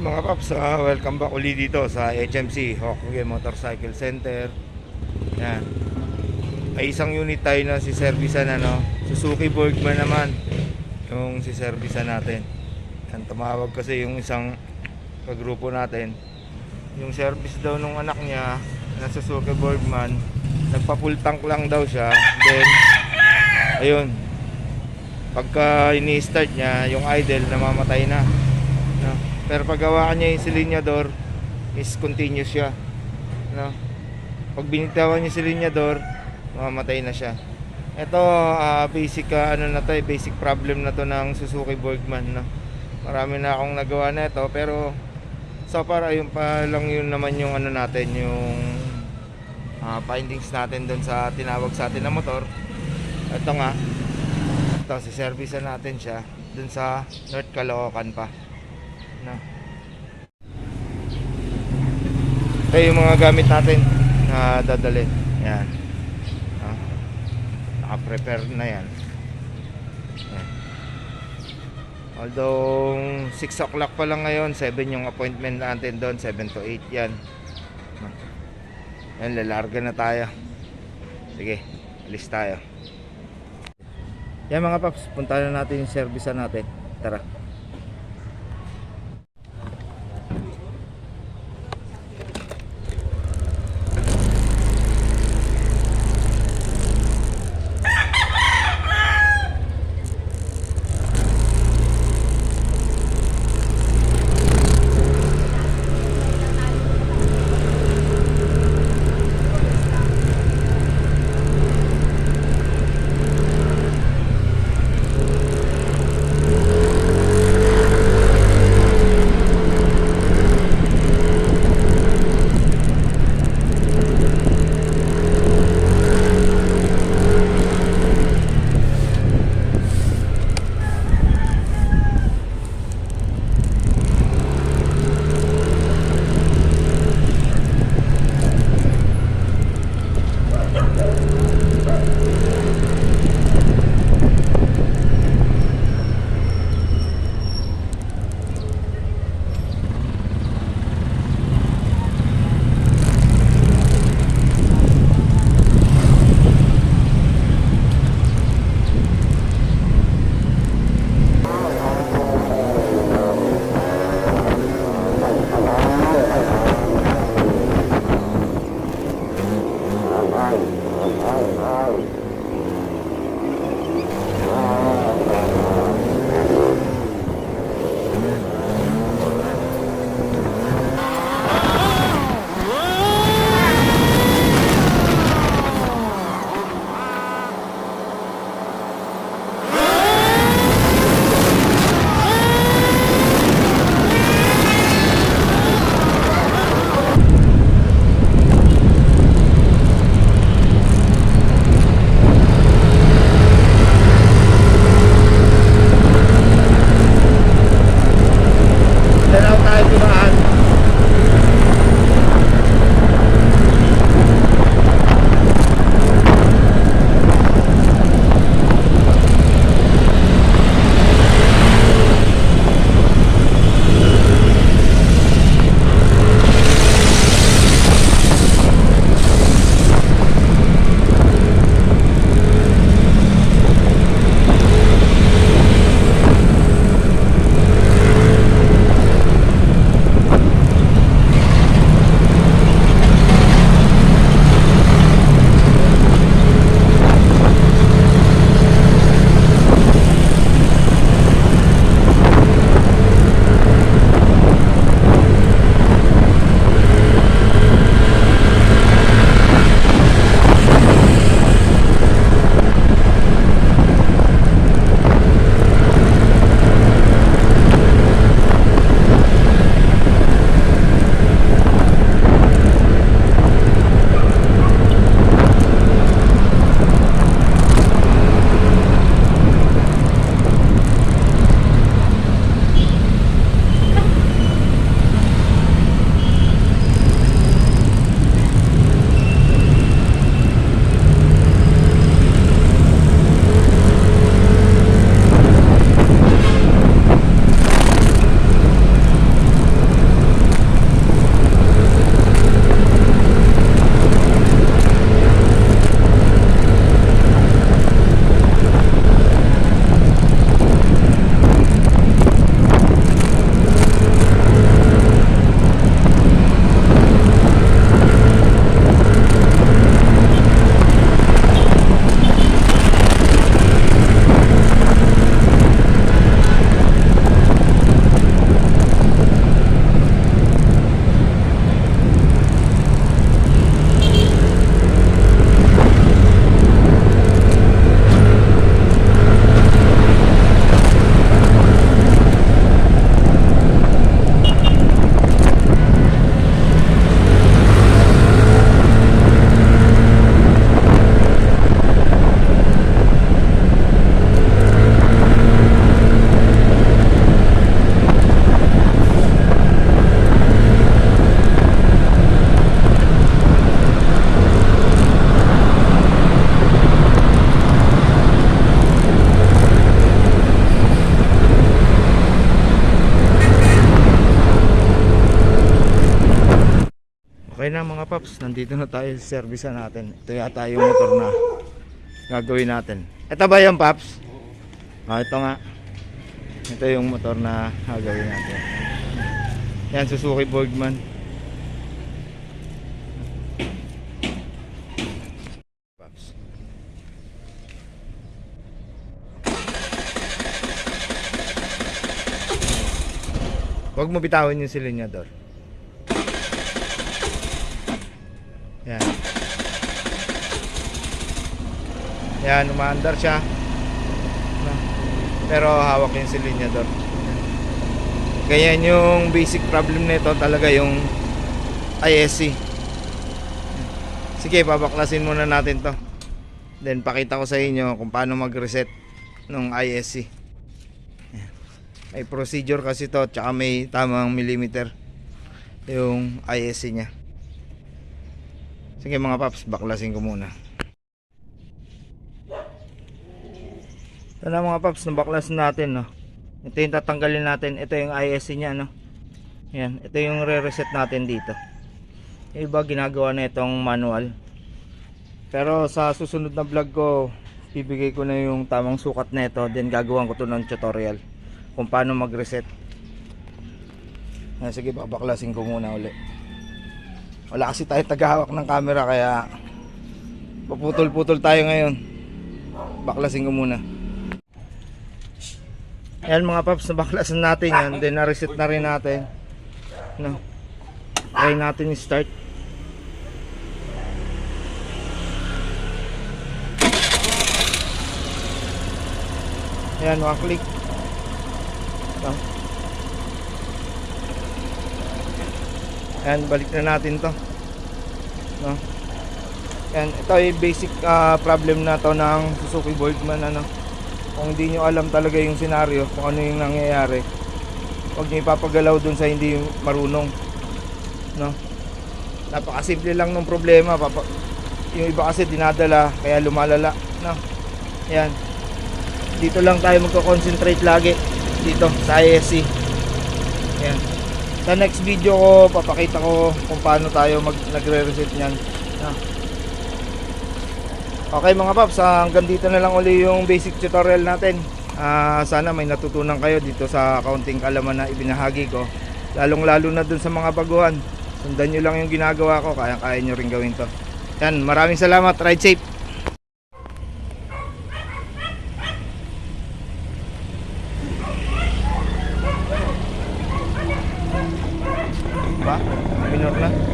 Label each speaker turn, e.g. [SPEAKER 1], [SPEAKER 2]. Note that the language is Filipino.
[SPEAKER 1] Hi mga paps, ah, welcome back uli dito sa HMC, Hokage Motorcycle Center. Yan. Ay isang unit tayo na si servisan ano, Suzuki Bergman naman. Yung si servisan natin. Yan, tumawag kasi yung isang kagrupo natin. Yung service daw nung anak niya na Suzuki Bergman, nagpa-full tank lang daw siya. Then, ayun, pagka ini-start niya, yung idle namamatay na. Pero pag gawaan niya yung silinyador, is continuous siya. No? Pag binitawan niya silinyador, mamamatay na siya. Ito, ah, basic ah, ano na to, eh, basic problem na to ng Suzuki Bergman, no. Marami na akong nagawa na ito, pero so far ayun pa lang yun naman yung ano natin, yung ah, findings natin doon sa tinawag sa atin na motor. Ito nga, ito, si natin siya doon sa North Caloocan pa. No. Ito yung mga gamit natin na dadalhin. Yan. Ah. Naka-prepare na yan. Yan. Although 6 o'clock pa lang ngayon, 7 yung appointment natin doon, 7 to 8 yan. Yan, lalarga na tayo. Sige, alis tayo. Yan mga paps, puntahan na natin yung service natin. Tara. Okay na mga paps, nandito na tayo sa service natin. Ito yata yung motor na gagawin natin. Ito ba yung paps? Ah, ito nga. Ito yung motor na gagawin natin. Yan, Suzuki Borgman. Huwag mo bitawan yung silinyador. Yan. Yan, umaandar siya. No. Pero hawak yung silinyador. Ganyan yung basic problem nito talaga yung ISC. Sige, babaklasin muna natin to. Then pakita ko sa inyo kung paano mag-reset ng ISC. May procedure kasi to, tsaka may tamang millimeter yung ISC niya. Sige mga paps, baklasin ko muna. Ito na mga paps, nabaklas natin no. Ito yung tatanggalin natin, ito yung ISC niya no. Yan, ito yung re-reset natin dito. Yung iba ginagawa na itong manual. Pero sa susunod na vlog ko, bibigay ko na yung tamang sukat na ito, then gagawan ko to ng tutorial kung paano mag-reset. Sige, babaklasin ko muna uli. Wala kasi tayo tagahawak ng camera kaya paputol-putol tayo ngayon. Baklasin ko muna. Ayan mga paps, nabaklasan natin yan. Then na-reset na rin natin. No. Try natin i-start. Ayan, mga click. No. Ayan, balik na natin to. No. Ayan, ito ay basic ah, problem na to ng Suzuki Boardman ano. Kung hindi nyo alam talaga yung senaryo, kung ano yung nangyayari, huwag nyo ipapagalaw dun sa hindi marunong. No? Napakasimple lang ng problema. Papa, yung iba kasi dinadala, kaya lumalala. No? Ayan. Dito lang tayo magko-concentrate lagi. Dito, sa ISC. Ayan. Sa next video ko, papakita ko kung paano tayo mag nagre-reset niyan. No? Okay mga paps, ah, hanggang dito na lang uli yung basic tutorial natin. Ah, sana may natutunan kayo dito sa kaunting kalaman na ibinahagi ko. Lalong lalo na dun sa mga baguhan. Sundan nyo lang yung ginagawa ko, kaya kaya nyo rin gawin to. Yan, maraming salamat. Ride safe. Ba? Minor na?